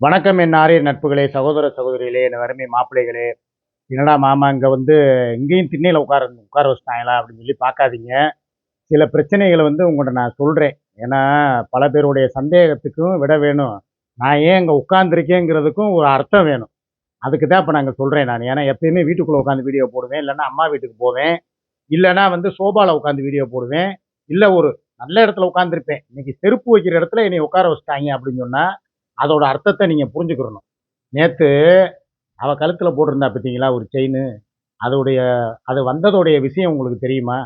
வணக்கம் என் ஆரிய நட்புகளே சகோதர சகோதரிகளே என் வறுமை மாப்பிள்ளைகளே. என்னடா மாமா இங்கே வந்து இங்கேயும் திண்ணையில் உட்கார உட்கார வச்சுட்டாங்களா அப்படின்னு சொல்லி பார்க்காதீங்க. சில பிரச்சனைகளை வந்து உங்கள்கிட்ட நான் சொல்கிறேன் ஏன்னா பல பேருடைய சந்தேகத்துக்கும் விட வேணும். நான் ஏன் இங்கே உட்காந்துருக்கேங்கிறதுக்கும் ஒரு அர்த்தம் வேணும். அதுக்கு தான் இப்போ நாங்கள் சொல்கிறேன் நான். ஏன்னா எப்பயுமே வீட்டுக்குள்ளே உட்காந்து வீடியோ போடுவேன். இல்லைன்னா அம்மா வீட்டுக்கு போவேன். இல்லைன்னா வந்து சோபாவில் உட்காந்து வீடியோ போடுவேன். இல்லை ஒரு நல்ல இடத்துல உட்காந்துருப்பேன் இன்றைக்கி செருப்பு வைக்கிற இடத்துல என்னை உட்கார வச்சுட்டாங்க அப்படின்னு சொன்னால் அதோட அர்த்தத்தை நீங்கள் புரிஞ்சுக்கிறணும். நேற்று அவள் கழுத்தில் போட்டிருந்தா பார்த்தீங்களா ஒரு செயின் அதோடைய அது வந்ததோடைய விஷயம் உங்களுக்கு தெரியுமா?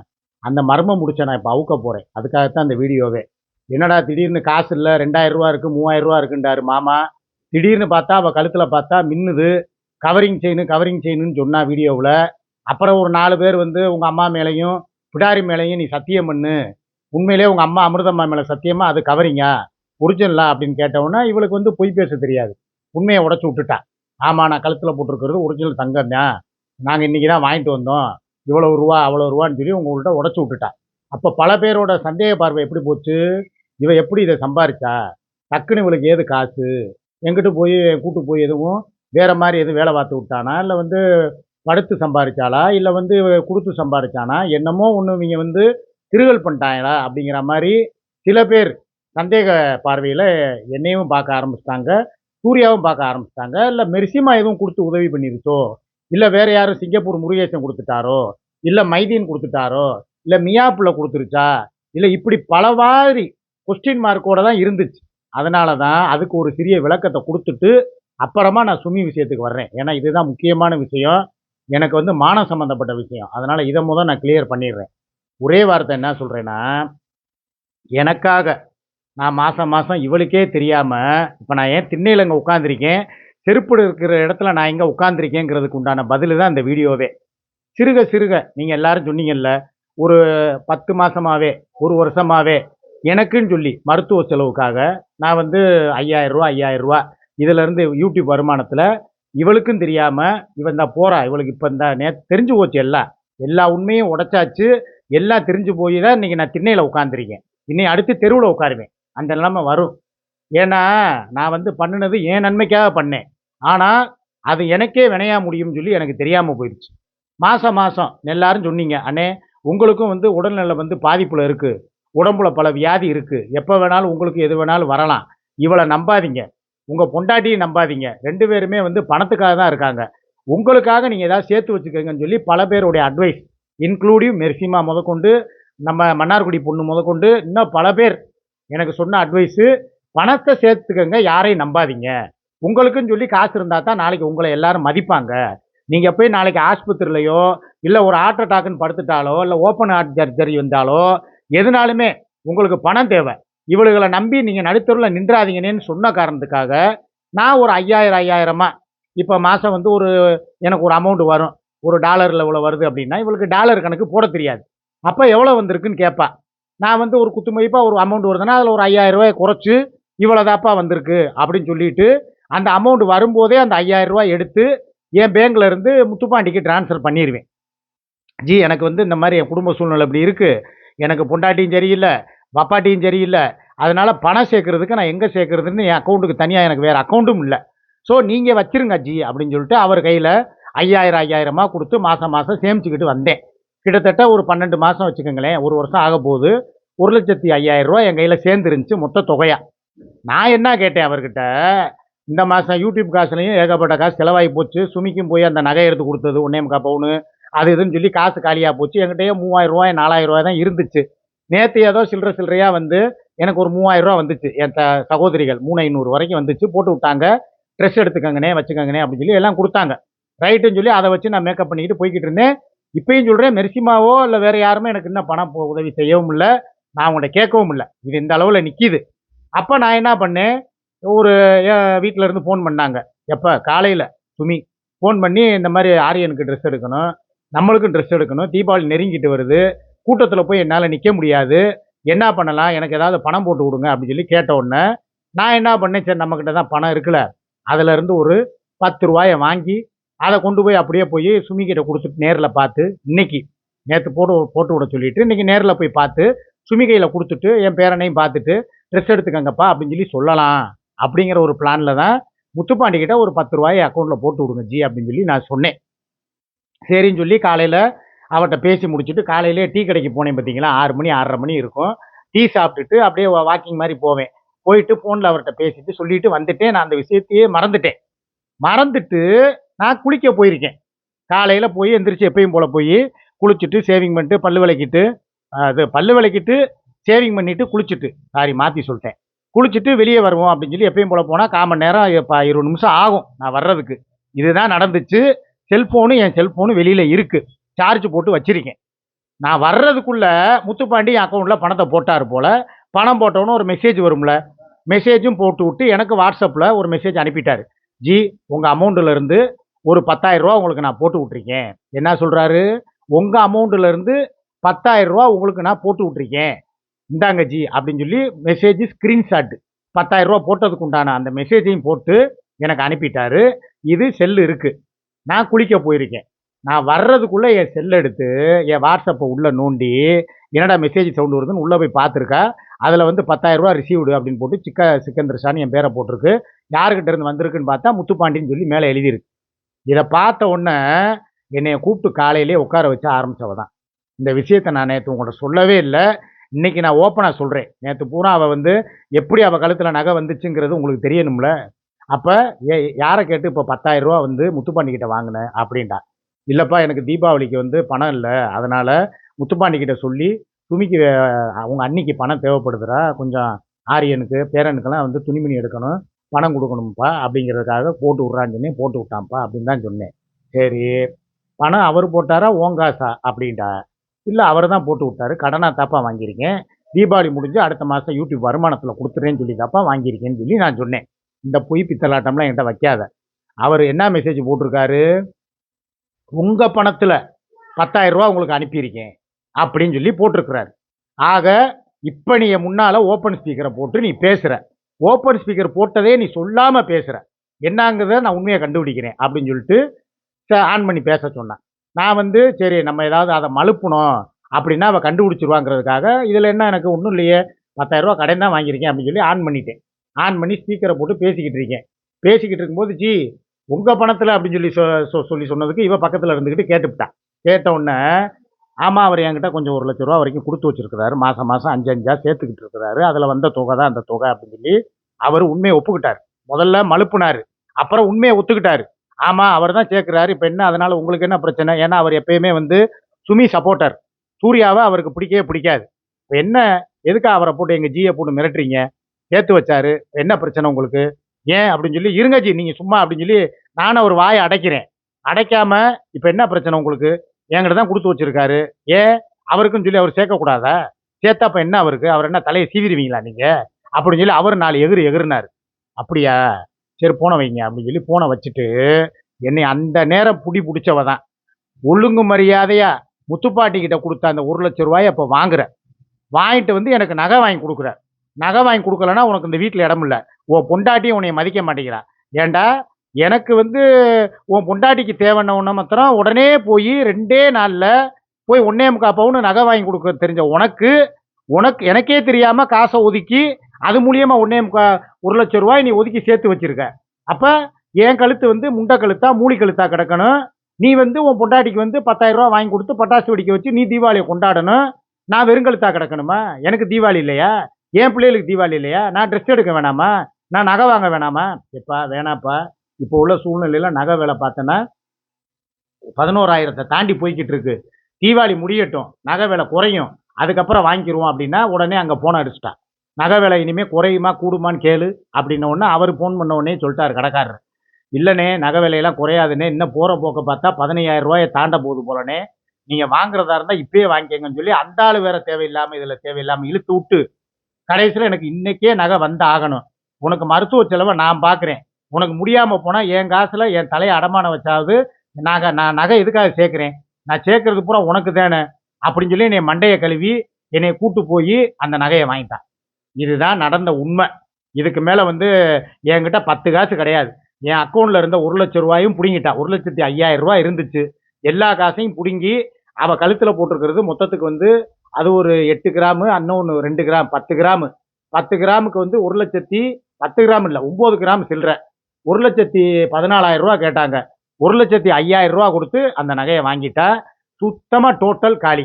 அந்த மர்மம் முடிச்ச நான் இப்போ அவுக்க போகிறேன் அதுக்காகத்தான் அந்த வீடியோவே. என்னடா திடீர்னு காசு இல்லை ரெண்டாயிரரூவா இருக்குது மூவாயிரம் இருக்குன்றாரு மாமா. திடீர்னு பார்த்தா அவள் கழுத்தில் பார்த்தா மின்னுது. கவரிங் செயின் கவரிங் செயின்னு சொன்னா வீடியோவில். அப்புறம் ஒரு நாலு பேர் வந்து உங்கள் அம்மா மேலேயும் பிடாரி மேலேயும் நீ சத்தியம் பண்ணு. உண்மையிலே உங்கள் அம்மா அமிர்தம்மா மேலே சத்தியமாக அது கவரிங்கா ஒரிஜினலா அப்படின்னு கேட்டவுடனே இவளுக்கு வந்து பொய் பேச தெரியாது. உண்மையை உடச்சி விட்டுட்டா. ஆமாம் நான் கழுத்தில் போட்டிருக்கிறது ஒரிஜினல் தங்கம் தான். நாங்கள் இன்றைக்கி தான் வாங்கிட்டு வந்தோம். இவ்வளோ ரூபா அவ்வளோ ரூபான்னு சொல்லி உங்கள்கிட்ட உடச்சி விட்டுட்டா. அப்போ பல பேரோட சந்தேக பார்வை எப்படி போச்சு? இவ எப்படி இதை சம்பாரிச்சா? டக்குன்னு இவளுக்கு ஏது காசு? எங்கிட்ட போய் கூட்டு போய் எதுவும் வேறு மாதிரி எதுவும் வேலை பார்த்து விட்டானா? இல்லை வந்து படுத்து சம்பாரிச்சாளா? இல்லை வந்து கொடுத்து சம்பாரிச்சானா? என்னமோ ஒன்று இவங்க வந்து திருகல் பண்ணிட்டாங்களா? அப்படிங்கிற மாதிரி சில பேர் சந்தேக பார்வையில் என்னையும் பார்க்க ஆரம்பிச்சிட்டாங்க சூர்யாவும் பார்க்க ஆரம்பிச்சிட்டாங்க. இல்லை மெர்சிமா எதுவும் கொடுத்து உதவி பண்ணிருச்சோ? இல்லை வேறு யாரும் சிங்கப்பூர் முருகேசன் கொடுத்துட்டாரோ? இல்லை மைதீன் கொடுத்துட்டாரோ? இல்லை மியாப்பில் கொடுத்துருச்சா? இல்லை இப்படி பல மாதிரி கொஸ்டின் மார்க்கோட தான் இருந்துச்சு. அதனால தான் அதுக்கு ஒரு சிறிய விளக்கத்தை கொடுத்துட்டு அப்புறமா நான் சுமி விஷயத்துக்கு வர்றேன். ஏன்னா இதுதான் முக்கியமான விஷயம். எனக்கு வந்து மானம் சம்மந்தப்பட்ட விஷயம். அதனால் இதை முதல் நான் கிளியர் பண்ணிடுறேன். ஒரே வார்த்தை என்ன சொல்கிறேன்னா எனக்காக நான் மாதம் மாதம் இவளுக்கே தெரியாமல் இப்போ நான் ஏன் திண்ணையில் இங்கே உட்காந்துருக்கேன் செருப்பு இருக்கிற இடத்துல நான் எங்கே உட்காந்துருக்கேங்கிறதுக்கு உண்டான பதில் தான் இந்த வீடியோவே. சிறுக சிறுக நீங்கள் எல்லாரும் சொன்னீங்கல்ல ஒரு பத்து மாதமாகவே ஒரு வருஷமாகவே எனக்குன்னு சொல்லி மருத்துவ செலவுக்காக நான் வந்து ஐயாயிரரூவா ஐயாயிரரூவா இதிலேருந்து யூடியூப் வருமானத்தில் இவளுக்கும் தெரியாமல் இவன் தான் போகிறா இவளுக்கு இப்போ இந்த நே தெரிஞ்சு போச்சு எல்லாம் எல்லா உண்மையும் உடைச்சாச்சு எல்லாம் தெரிஞ்சு போய் தான் இன்றைக்கி நான் திண்ணையில் உட்காந்துருக்கேன் இன்னை அடுத்து தெருவில் உட்காருவேன். அந்த நிலைமை வரும். ஏன்னா நான் வந்து பண்ணினது என் நன்மைக்காக பண்ணேன். ஆனால் அது எனக்கே வினையா முடியும்னு சொல்லி எனக்கு தெரியாமல் போயிடுச்சு மாதம் மாதம் எல்லாரும் சொன்னீங்க அண்ணே உங்களுக்கும் வந்து உடல்நலம் வந்து பாதிப்பில் இருக்குது உடம்புல பல வியாதி இருக்குது எப்போ வேணாலும் உங்களுக்கு எது வேணாலும் வரலாம். இவளை நம்பாதீங்க. உங்கள் பொண்டாட்டியும் நம்பாதீங்க. ரெண்டு பேருமே வந்து பணத்துக்காக தான் இருக்காங்க. உங்களுக்காக நீங்கள் ஏதாவது சேர்த்து வச்சுக்கோங்கன்னு சொல்லி பல பேருடைய அட்வைஸ் இன்க்ளூடிவ் மெர்சிமா முதற்கொண்டு நம்ம மன்னார்குடி பொண்ணு முதற்கொண்டு இன்னும் பல பேர் எனக்கு சொன்ன அட்வைஸு பணத்தை சேர்த்துக்கங்க யாரையும் நம்பாதீங்க. உங்களுக்குன்னு சொல்லி காசு இருந்தால் தான் நாளைக்கு உங்களை எல்லாரும் மதிப்பாங்க. நீங்கள் போய் நாளைக்கு ஆஸ்பத்திரிலையோ இல்லை ஒரு ஹார்ட் அட்டாக்குன்னு படுத்துட்டாலோ இல்லை ஓப்பன் ஹார்ட் சர்ஜரி வந்தாலோ எதுனாலுமே உங்களுக்கு பணம் தேவை. இவளுகளை நம்பி நீங்கள் நடுத்தருவில் நின்றாதீங்கன்னு சொன்ன காரணத்துக்காக நான் ஒரு ஐயாயிரம் ஐயாயிரமா இப்போ மாதம் வந்து ஒரு எனக்கு ஒரு அமௌண்ட் வரும். ஒரு டாலரில் இவ்வளோ வருது அப்படின்னா இவளுக்கு டாலர் கணக்கு போட தெரியாது. அப்போ எவ்வளோ வந்திருக்குன்னு கேட்பா நான் வந்து ஒரு குத்துமதிப்பாக ஒரு அமௌண்ட் வருதுன்னா அதில் ஒரு ஐயாயிரம் ரூபாய் குறைச்சி இவ்வளோதாப்பா வந்திருக்கு அப்படின்னு சொல்லிட்டு அந்த அமௌண்ட் வரும்போதே அந்த ஐயாயிரம் ரூபாய் எடுத்து என் பேங்க்ல இருந்து முத்துப்பாண்டிக்கு ட்ரான்ஸ்ஃபர் பண்ணிடுவேன் ஜி எனக்கு வந்து இந்த மாதிரி என் குடும்ப சூழ்நிலை இப்படி இருக்குது எனக்கு பொண்டாட்டியும் சரியில்லை பப்பாட்டியும் சரியில்லை. அதனால் பணம் சேர்க்குறதுக்கு நான் எங்கே சேர்க்குறதுன்னு என் அக்கௌண்ட்டுக்கு தனியாக எனக்கு வேறு அக்கௌண்ட்டும் இல்லை. ஸோ நீங்கள் வச்சிருங்க ஜி அப்படின்னு சொல்லிட்டு அவர் கையில் ஐயாயிரம் ஐயாயிரமாக கொடுத்து மாதம் மாதம் சேமிச்சுக்கிட்டு வந்தேன். கிட்டத்தட்ட ஒரு பன்னெண்டு மாதம் வச்சுக்கோங்களேன். ஒரு வருஷம் ஆக போகுது. ஒரு லட்சத்தி ஐயாயிரம் ரூபா என் கையில் சேர்ந்துருந்துச்சு மொத்த தொகையா. நான் என்ன கேட்டேன் அவர்கிட்ட? இந்த மாதம் யூடியூப் காசுலையும் ஏகப்பட்ட காசு செலவாகி போச்சு. சுமிக்கும் போய் அந்த நகை எடுத்து கொடுத்தது ஒன்னே முக்கா பவுனு அது இதுன்னு சொல்லி காசு காலியாக போச்சு. என்கிட்டயே மூவாயிரம் ரூபாய் நாலாயிரம் ரூபாய் தான் இருந்துச்சு. நேற்று ஏதோ சில்லற சில்லறையாக வந்து எனக்கு ஒரு மூவாயிரம் ரூபா வந்துச்சு. என் த சகோதரிகள் மூணு ஐநூறு வரைக்கும் வந்துச்சு. போட்டு விட்டாங்க. ட்ரெஸ் எடுத்துக்கங்கண்ணே வச்சுக்கங்கண்ணே அப்படின்னு சொல்லி எல்லாம் கொடுத்தாங்க. ரைட்டுன்னு சொல்லி அதை வச்சு நான் மேக்கப் பண்ணிக்கிட்டு போய்கிட்டு இருந்தேன். இப்பயும் சொல்கிறேன் மெர்சிமாவோ இல்லை வேறு யாருமே எனக்கு இன்னும் பணம் உதவி செய்யவும் இல்லை. நான் உங்கள்கிட்ட கேட்கவும் இல்லை. இது இந்த அளவில் நிற்கிது அப்போ நான் என்ன பண்ணேன்? ஒரு வீட்டில் இருந்து ஃபோன் பண்ணாங்க. எப்போ? காலையில். சுமி ஃபோன் பண்ணி இந்த மாதிரி ஆரியனுக்கு ட்ரெஸ் எடுக்கணும். நம்மளுக்கும் ட்ரெஸ் எடுக்கணும். தீபாவளி நெருங்கிட்டு வருது. கூட்டத்தில் போய் என்னால் நிற்க முடியாது. என்ன பண்ணலாம்? எனக்கு ஏதாவது பணம் போட்டு கொடுங்க அப்படின்னு சொல்லி கேட்ட உடனே நான் என்ன பண்ணேன்? சரி நம்மக்கிட்ட தான் பணம் இருக்குல்ல. அதுலேருந்து ஒரு பத்து ரூபாயை வாங்கி அதை கொண்டு போய் அப்படியே போய் சுமிக்கிட்ட கொடுத்துட்டு நேரில் பார்த்து இன்னைக்கு நேற்று போட்டு போட்டு விட சொல்லிட்டு இன்னைக்கு நேரில் போய் பார்த்து சுமி கையில் கொடுத்துட்டு என் பேரனையும் பார்த்துட்டு ட்ரெஸ் எடுத்துக்கங்கப்பா அப்படின்னு சொல்லி சொல்லலாம். அப்படிங்கிற ஒரு பிளானில் தான் முத்துப்பாண்டி கிட்ட ஒரு பத்து ரூபாய் அக்கௌண்ட்டில் போட்டு விடுங்க ஜி அப்படின்னு சொல்லி நான் சொன்னேன். சரின்னு சொல்லி காலையில் அவர்கிட்ட பேசி முடிச்சுட்டு காலையிலே டீ கடைக்கு போனேன் பார்த்தீங்களா ஆறு மணி ஆறரை மணி இருக்கும். டீ சாப்பிட்டுட்டு அப்படியே வாக்கிங் மாதிரி போவேன். போயிட்டு ஃபோனில் அவர்கிட்ட பேசிட்டு சொல்லிட்டு வந்துட்டேன். நான் அந்த விஷயத்தையே மறந்துட்டேன். மறந்துட்டு நான் குளிக்க போயிருக்கேன். காலையில் போய் எந்திரிச்சு எப்பயும் போல் போய் குளிச்சுட்டு சேவிங் பண்ணிட்டு பல்லு விளக்கிட்டு அது பல்லு விளக்கிட்டு சேவிங் பண்ணிவிட்டு குளிச்சுட்டு சாரி மாற்றி சொல்லிட்டேன். குளிச்சுட்டு வெளியே வருவோம் அப்படின்னு சொல்லி எப்பயும் போல் போனால் கால் மணி நேரம் இப்போ இருபது நிமிஷம் ஆகும் நான் வர்றதுக்கு. இதுதான் நடந்துச்சு. செல்ஃபோனு என் செல்ஃபோனு வெளியில் இருக்குது சார்ஜ் போட்டு வச்சிருக்கேன். நான் வர்றதுக்குள்ளே முத்துப்பாண்டி என் அக்கௌண்ட்டில் பணத்தை போட்டார் போல். பணம் போட்டோன்னு ஒரு மெசேஜ் வரும்ல. மெசேஜும் போட்டு விட்டு எனக்கு வாட்ஸ்அப்பில் ஒரு மெசேஜ் அனுப்பிட்டார். ஜி உங்கள் அமௌண்ட்டில் ஒரு பத்தாயிரம் ரூபா உங்களுக்கு நான் போட்டு விட்ருக்கேன் என்ன சொல்கிறாரு உங்கள் அமௌண்ட்டிலேருந்து பத்தாயிரரூவா உங்களுக்கு நான் போட்டு விட்ருக்கேன் இந்தாங்க ஜி அப்படின்னு சொல்லி மெசேஜ் ஸ்க்ரீன்ஷாட்டு பத்தாயிரரூவா போட்டதுக்கு உண்டான அந்த மெசேஜையும் போட்டு எனக்கு அனுப்பிட்டாரு. இது செல்லு இருக்குது நான் குளிக்க போயிருக்கேன். நான் வர்றதுக்குள்ளே என் செல் எடுத்து என் வாட்ஸ்அப்பை உள்ளே நோண்டி என்னடா மெசேஜ் சவுண்டு வருதுன்னு உள்ளே போய் பார்த்துருக்கா? அதில் வந்து பத்தாயிரரூவா ரிசீவ்டு அப்படின்னு போட்டு சிக்க சிக்கந்திரசான்னு என் பேரை போட்டிருக்கு. யாருக்கிட்ட இருந்து வந்திருக்குன்னு பார்த்தா முத்துப்பாண்டின்னு சொல்லி மேலே எழுதியிருக்கு. இதை பார்த்த உடனே என்னைய கூப்பிட்டு காலையிலே உட்கார வச்சு ஆரம்பித்தவ தான். இந்த விஷயத்தை நான் நேற்று உங்கள்கிட்ட சொல்லவே இல்லை. இன்னைக்கு நான் ஓப்பனாக சொல்கிறேன் நேற்று பூரா அவள் வந்து எப்படி அவள் கழுத்தில் நகை வந்துச்சுங்கிறது உங்களுக்கு தெரியணும்ல. அப்போ ஏ யாரை கேட்டு இப்போ பத்தாயிரரூவா வந்து முத்துப்பாண்டிக்கிட்ட வாங்கினேன் அப்படின்டா இல்லைப்பா எனக்கு தீபாவளிக்கு வந்து பணம் இல்லை. அதனால் முத்துப்பாண்டிக்கிட்ட சொல்லி துணிக்கு அவங்க அன்னைக்கு பணம் தேவைப்படுதுடா. கொஞ்சம் ஆரியனுக்கு பேரனுக்கெல்லாம் வந்து துணிமணி எடுக்கணும். பணம் கொடுக்கணும்ப்பா அப்படிங்கிறதுக்காக போட்டு விட்றான்னு சொன்னேன். போட்டு விட்டான்ப்பா அப்படின்னு தான் சொன்னேன். சரி பணம் அவர் போட்டாரா ஓங்காசா அப்படின்டா இல்லை அவர் தான் போட்டு விட்டாரு. கடனாக தாப்பா வாங்கியிருக்கேன். தீபாவளி முடிஞ்சு அடுத்த மாதம் யூடியூப் வருமானத்தில் கொடுத்துறேன்னு சொல்லி தாப்பா வாங்கியிருக்கேன்னு சொல்லி நான் சொன்னேன். இந்த பொய் பித்தலாட்டம்லாம் என்கிட்ட வைக்காத. அவர் என்ன மெசேஜ் போட்டிருக்காரு? உங்கள் பணத்தில் பத்தாயிரரூபா உங்களுக்கு அனுப்பியிருக்கேன் அப்படின்னு சொல்லி போட்டிருக்கிறாரு. ஆக இப்போ நீ முன்னால் ஓப்பன் ஸ்பீக்கரை போட்டு நீ பேசுகிற ஓப்பன் ஸ்பீக்கர் போட்டதே நீ சொல்லாமல் பேசுகிற என்னங்கிறத நான் உண்மையை கண்டுபிடிக்கிறேன் அப்படின்னு சொல்லிட்டு ஆன் பண்ணி பேச சொன்னான். நான் வந்து சரி நம்ம ஏதாவது அதை மழுப்பணும் அப்படின்னா அவள் கண்டுபிடிச்சிருவாங்கிறதுக்காக இதில் என்ன எனக்கு ஒன்றும் இல்லையே பத்தாயிரரூபா கடன் தான் வாங்கியிருக்கேன் அப்படின்னு சொல்லி ஆன் பண்ணிட்டேன். ஆன் பண்ணி ஸ்பீக்கரை போட்டு பேசிக்கிட்டு இருக்கேன். பேசிக்கிட்டு இருக்கும்போது ஜி உங்கள் பணத்தில் அப்படின்னு சொல்லி சொ சொ- சொல்லி சொன்னதுக்கு இவன் பக்கத்தில் இருந்துக்கிட்டு கேட்டுவிட்டான் கேட்ட உடனே ஆமாம் அவர் என்கிட்ட கொஞ்சம் ஒரு லட்ச ரூபா வரைக்கும் கொடுத்து வச்சிருக்கிறாரு. மாதம் மாதம் அஞ்சு அஞ்சா சேர்த்துக்கிட்டு இருக்கிறாரு. அதில் வந்த தொகை தான் அந்த தொகை அப்படின்னு சொல்லி அவர் உண்மையை ஒப்புக்கிட்டார். முதல்ல மழுப்புனார். அப்புறம் உண்மையை ஒத்துக்கிட்டாரு. ஆமாம் அவர் தான் சேர்க்குறாரு. இப்போ என்ன அதனால் உங்களுக்கு என்ன பிரச்சனை? ஏன்னா அவர் எப்பயுமே வந்து சுமி சப்போர்ட்டர் சூர்யாவை அவருக்கு பிடிக்கவே பிடிக்காது. இப்போ என்ன எதுக்கு அவரை போட்டு எங்கள் ஜியை போட்டு மிரட்டுறீங்க? சேர்த்து வச்சாரு. என்ன பிரச்சனை உங்களுக்கு? ஏன் அப்படின்னு சொல்லி இருங்க ஜி நீங்கள் சும்மா அப்படின்னு சொல்லி நானும் ஒரு வாயை அடைக்கிறேன். அடைக்காம இப்போ என்ன பிரச்சனை உங்களுக்கு? என்கிட்ட தான் கொடுத்து வச்சிருக்காரு. ஏன் அவருக்குன்னு சொல்லி அவர் சேர்க்கக்கூடாதா? சேர்த்தா அப்போ என்ன அவருக்கு? அவர் என்ன தலையை சீவிடுவீங்களா நீங்கள் அப்படின்னு சொல்லி அவர் நாலு எகிரு எகிருனார் அப்படியா? சரி போனை வைங்க அப்படின்னு சொல்லி போனை வச்சுட்டு என்னை அந்த நேரம் புடி பிடிச்சவ தான். ஒழுங்கு மரியாதையா முத்துப்பாட்டிக்கிட்ட கொடுத்த அந்த ஒரு லட்ச ரூபாயை இப்போ வாங்குற. வாங்கிட்டு வந்து எனக்கு நகை வாங்கி கொடுக்குற. நகை வாங்கி கொடுக்கலன்னா உனக்கு இந்த வீட்டில் இடம் இல்லை உன் பொண்டாட்டியும் உன்னை மதிக்க மாட்டேங்கிறா. ஏன்டா எனக்கு வந்து உன் பொண்டாட்டிக்கு தேவைன்ன ஒன்று மாத்திரம் உடனே போய் ரெண்டே நாளில் போய் ஒன்னே முக்கால் பவுன் நகை வாங்கி கொடுக்க தெரிஞ்ச உனக்கு உனக்கு எனக்கே தெரியாமல் காசை ஒதுக்கி அது மூலியமாக ஒன்னே முக்கா ஒரு லட்ச ரூபாய் நீ ஒதுக்கி சேர்த்து வச்சிருக்க. அப்போ என் கழுத்து வந்து முண்டை கழுத்தா மூலி கழுத்தா கிடக்கணும். நீ வந்து உன் பொண்டாட்டிக்கு வந்து பத்தாயிரம் வாங்கி கொடுத்து பட்டாசு வெடிக்க வச்சு நீ தீபாவளியை கொண்டாடணும். நான் வெறுங்கழுத்தா கிடக்கணுமா? எனக்கு தீபாவளி இல்லையா? என் பிள்ளைகளுக்கு தீபாவளி இல்லையா? நான் ட்ரெஸ் எடுக்க வேணாமா? நான் நகை வாங்க வேணாமா? எப்பா வேணாப்பா. இப்போ உள்ள சூழ்நிலையில் நகை விலை பார்த்தோன்னா பதினோராயிரத்தை தாண்டி போய்கிட்டு இருக்கு தீபாவளி முடியட்டும் நகை விலை குறையும் அதுக்கப்புறம் வாங்கிக்கிருவோம் அப்படின்னா உடனே அங்கே ஃபோன் அடிச்சிட்டா. நகை விலை இனிமேல் குறையுமா கூடுமான்னு கேளு அப்படின்ன உடனே அவர் ஃபோன் பண்ண உடனே சொல்லிட்டாரு கடைக்காரர். இல்லைண்ணே நகை விலையெல்லாம் குறையாதுண்ணே இன்னும் போகிற போக்க பார்த்தா பதினையாயிரம் ரூபாயை தாண்ட போகுது போலனே. நீங்கள் வாங்குறதா இருந்தால் இப்பயே வாங்கிக்கங்கன்னு சொல்லி அந்த ஆள் வேற தேவையில்லாமல் இதில் தேவையில்லாமல் இழுத்து விட்டு கடைசியில் எனக்கு இன்னைக்கே நகை வந்து ஆகணும். உனக்கு மருத்துவ செலவை நான் பார்க்குறேன் உனக்கு முடியாமல் போனால் என் காசில் என் தலையை அடமானம் வச்சாவது நாங்கள் நான் நகை எதுக்காக சேர்க்குறேன்? நான் சேர்க்கறது பூரா உனக்கு தானே? அப்படின்னு சொல்லி என்னை மண்டையை கழுவி என்னை கூட்டு போய் அந்த நகையை வாங்கிட்டான். இதுதான் நடந்த உண்மை. இதுக்கு மேலே வந்து என்கிட்ட பத்து காசு கிடையாது. என் அக்கௌண்ட்டில் இருந்த ஒரு லட்ச ரூபாயும் பிடுங்கிட்டா. ஒரு லட்சத்தி ஐயாயிரம் ரூபாய் இருந்துச்சு. எல்லா காசையும் பிடுங்கி அவள் கழுத்தில் போட்டிருக்கிறது மொத்தத்துக்கு வந்து அது ஒரு எட்டு கிராமு அன்னொன்று ரெண்டு கிராம் பத்து கிராமு. பத்து கிராமுக்கு வந்து ஒரு லட்சத்தி பத்து கிராம் இல்லை ஒம்பது கிராம் சில்லற. ஒரு லட்சத்தி பதினாலாயிரம் ரூபா கேட்டாங்க. ஒரு லட்சத்தி ஐயாயிரம் ரூபா கொடுத்து அந்த நகையை வாங்கிட்டா. சுத்தமாக டோட்டல் காலி.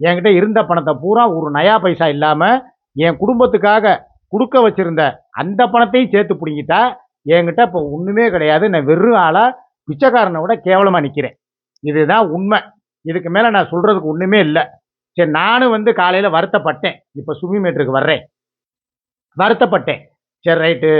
என்கிட்ட இருந்த பணத்தை பூரா ஒரு நயா பைசா இல்லாமல் என் குடும்பத்துக்காக கொடுக்க வச்சுருந்த அந்த பணத்தையும் சேர்த்து பிடிங்கிட்டா. என்கிட்ட இப்போ ஒன்றுமே கிடையாது. நான் வெறும் ஆளாக பிச்சைக்காரனை விட கேவலமாக நிற்கிறேன் இதுதான் உண்மை. இதுக்கு மேலே நான் சொல்கிறதுக்கு ஒன்றுமே இல்லை. சரி நானும் வந்து காலையில் வருத்தப்பட்டேன். இப்போ சுமி மீட்டருக்கு வர்றேன். வருத்தப்பட்டேன். சரி ரைட்டு.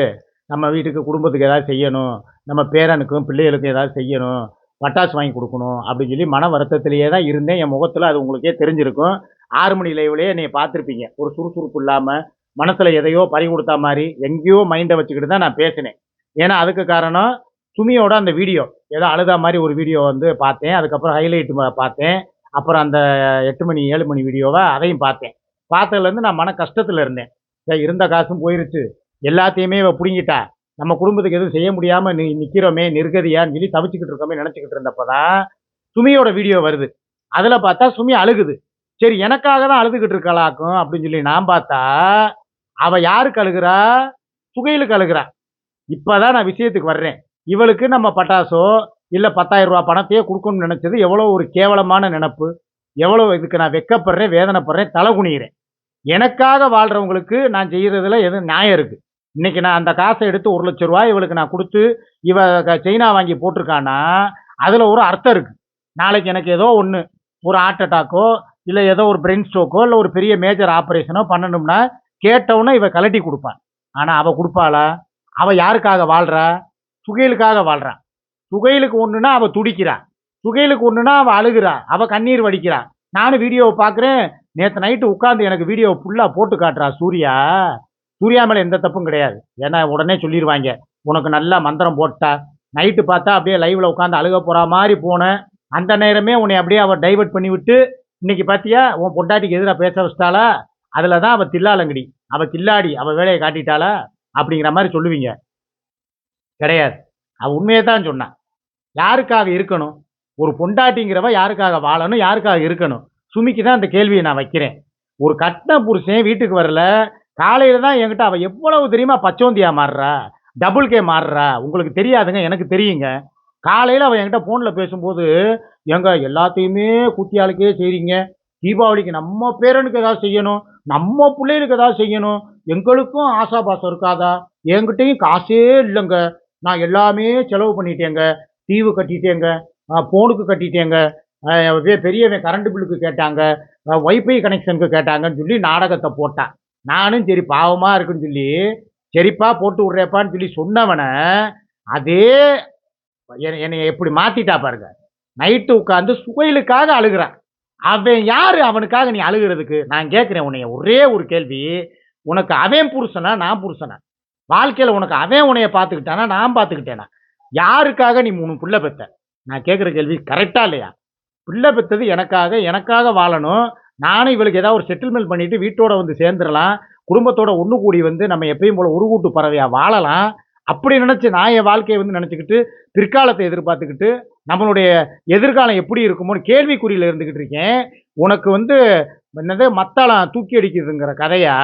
நம்ம வீட்டுக்கு குடும்பத்துக்கு ஏதாவது செய்யணும் நம்ம பேரனுக்கும் பிள்ளைகளுக்கும் ஏதாவது செய்யணும் பட்டாசு வாங்கி கொடுக்கணும் அப்படின்னு சொல்லி மன வருத்தத்திலேயே தான் இருந்தேன். என் முகத்தில் அது உங்களுக்கே தெரிஞ்சிருக்கும். ஆறு மணி லைவ்லேயே நீங்கள் பார்த்துருப்பீங்க. ஒரு சுறுசுறுப்பு இல்லாமல் மனசில் எதையோ பறி கொடுத்தா மாதிரி எங்கேயோ மைண்டை வச்சுக்கிட்டு தான் நான் பேசினேன். ஏன்னா அதுக்கு காரணம் சுமியோட அந்த வீடியோ ஏதோ அழுதா மாதிரி ஒரு வீடியோ வந்து பார்த்தேன். அதுக்கப்புறம் ஹைலைட் பார்த்தேன். அப்புறம் அந்த எட்டு மணி ஏழு மணி வீடியோவை அதையும் பார்த்தேன். பார்த்ததுலேருந்து நான் மன கஷ்டத்தில் இருந்தேன். சரி இருந்த காசும் போயிருச்சு. எல்லாத்தையுமே இவ பிடுங்கிட்டா. நம்ம குடும்பத்துக்கு எதுவும் செய்ய முடியாமல் நி நிற்கிறோமே நெருக்கதியான்னு சொல்லி தவிச்சுக்கிட்டு இருக்கோமே நினச்சிக்கிட்டு இருந்தப்போ தான் சுமியோட வீடியோ வருது. அதில் பார்த்தா சுமி அழுகுது. சரி எனக்காக தான் அழுதுகிட்டு இருக்கலாக்கும் அப்படின்னு சொல்லி நான் பார்த்தா அவள் யாருக்கு அழுகிறா? சுகையிலுக்கு அழுகிறா. இப்போதான் நான் விஷயத்துக்கு வர்றேன். இவளுக்கு நம்ம பட்டாசோ இல்லை பத்தாயிரம் ரூபா பணத்தையே கொடுக்கணும்னு நினச்சது எவ்வளோ ஒரு கேவலமான நினப்பு. எவ்வளோ இதுக்கு நான் வெக்கப்படுறேன் வேதனைப்படுறேன் தலை குனிகிறேன் எனக்காக வாழ்கிறவங்களுக்கு நான் செய்கிறதுல எதுவும் நியாயம் இருக்குது இன்னைக்கு நான் அந்த காசை எடுத்து ஒரு லட்ச ரூபாய் இவளுக்கு நான் கொடுத்து இவ க- செயினா வாங்கி போட்டிருக்கான்னா அதில் ஒரு அர்த்தம் இருக்குது நாளைக்கு எனக்கு ஏதோ ஒன்று ஒரு ஹார்ட் அட்டாக்கோ இல்லை ஏதோ ஒரு பிரெயின் ஸ்ட்ரோக்கோ இல்லை ஒரு பெரிய மேஜர் ஆப்ரேஷனோ பண்ணணும்னா கேட்டவுடனே இவ கலட்டி கொடுப்பான் ஆனால் அவள் கொடுப்பாளா? அவள் யாருக்காக வாழ்கிறா சுகையிலுக்காக வாழ்கிறான் சுகையிலுக்கு ஒன்றுனா அவள் துடிக்கிறான் சுகைலுக்கு ஒன்றுனா அவள் அழுகிறா. அவள் கண்ணீர் வடிக்கிறா. நானும் வீடியோவை பார்க்குறேன் நேற்று நைட்டு உட்காந்து எனக்கு வீடியோ ஃபுல்லாக போட்டு காட்டுறா சூர்யா. சூர்யா மேலே எந்த தப்பும் கிடையாது. ஏன்னா உடனே சொல்லிடுவாங்க உனக்கு நல்லா மந்திரம் போட்டா. நைட்டு பார்த்தா அப்படியே லைவில் உட்காந்து அழுக போகிற மாதிரி போனேன் அந்த நேரமே உன்னை அப்படியே அவள் டைவர்ட் பண்ணி விட்டு இன்னைக்கு பார்த்தியா உன் பொண்டாட்டிக்கு எதிராக பேச வச்சிட்டாளா? அதில் தான் அவள் தில்லாலங்கடி. அவள் கில்லாடி அவள் வேலையை காட்டிட்டாளா? அப்படிங்கிற மாதிரி சொல்லுவீங்க. கிடையாது. அவள் உண்மையை தான் சொன்னான் யாருக்காக இருக்கணும்? ஒரு பொண்டாட்டிங்கிறவ யாருக்காக வாழணும்? யாருக்காக இருக்கணும்? சுமிக்கு தான் அந்த கேள்வியை நான் வைக்கிறேன். ஒரு கட்டின புருஷன் வீட்டுக்கு வரல காலையில் தான் என்கிட்ட அவள் எவ்வளவு தெரியுமா பச்சோந்தியா மாறுறா? Double K மாறுறா? உங்களுக்கு தெரியாதுங்க எனக்கு தெரியுங்க. காலையில் அவள் என்கிட்ட ஃபோனில் பேசும்போது எங்க எல்லாத்தையுமே குத்தியாளுக்கே செய்கிறீங்க தீபாவளிக்கு நம்ம பேரனுக்கு ஏதாவது செய்யணும் நம்ம பிள்ளைகளுக்கு ஏதாவது செய்யணும். எங்களுக்கும் ஆசாபாசம் இருக்காதா? என்கிட்டையும் காசே இல்லைங்க. நான் எல்லாமே செலவு பண்ணிட்டேங்க. தீவு கட்டிட்டேங்க. ஃபோனுக்கு கட்டிட்டேங்க. பெரியவன் கரண்ட் பில்லுக்கு கேட்டாங்க. ஒய்ஃபை கனெக்ஷனுக்கு கேட்டாங்கன்னு சொல்லி நாடகத்தை போட்டான் நானும் சரி பாவமாக இருக்குன்னு சொல்லி சரிப்பா போட்டு விட்றேப்பான்னு சொல்லி சொன்னவனை அதே என்னை- எப்படி மாற்றிட்டா பாருங்க. நைட்டு உட்காந்து சுவைலுக்காக அழுகிறான். அவன் யார்? அவனுக்காக நீ அழுகிறதுக்கு? நான் கேட்குறேன் உன்னைய ஒரே ஒரு கேள்வி. உனக்கு அவன் புருஷனா நான் புருஷனா? வாழ்க்கையில் உனக்கு அவன் உன்னைய பார்த்துக்கிட்டானா நான் பார்த்துக்கிட்டேனா யாருக்காக நீ மூணு பிள்ளை பெத்த? நான் கேட்குற கேள்வி கரெக்டாக இல்லையா? பிள்ளை பெற்றது எனக்காக எனக்காக வாழணும். நானும் இவளுக்கு ஏதாவது ஒரு செட்டில்மெண்ட் பண்ணிட்டு வீட்டோட வந்து சேர்ந்துடலாம். குடும்பத்தோட ஒன்று கூடி வந்து நம்ம எப்பயும் போல உருகூட்டு பறவையாக வாழலாம். அப்படி நினச்சி நான் என் வாழ்க்கையை வந்து நினச்சிக்கிட்டு பிற்காலத்தை எதிர்பார்த்துக்கிட்டு நம்மளுடைய எதிர்காலம் எப்படி இருக்குமோன்னு கேள்விக்குறியில் இருந்துக்கிட்டு இருக்கேன். உனக்கு வந்து என்னது மத்தாளம் தூக்கி அடிக்குதுங்கிற கதையா?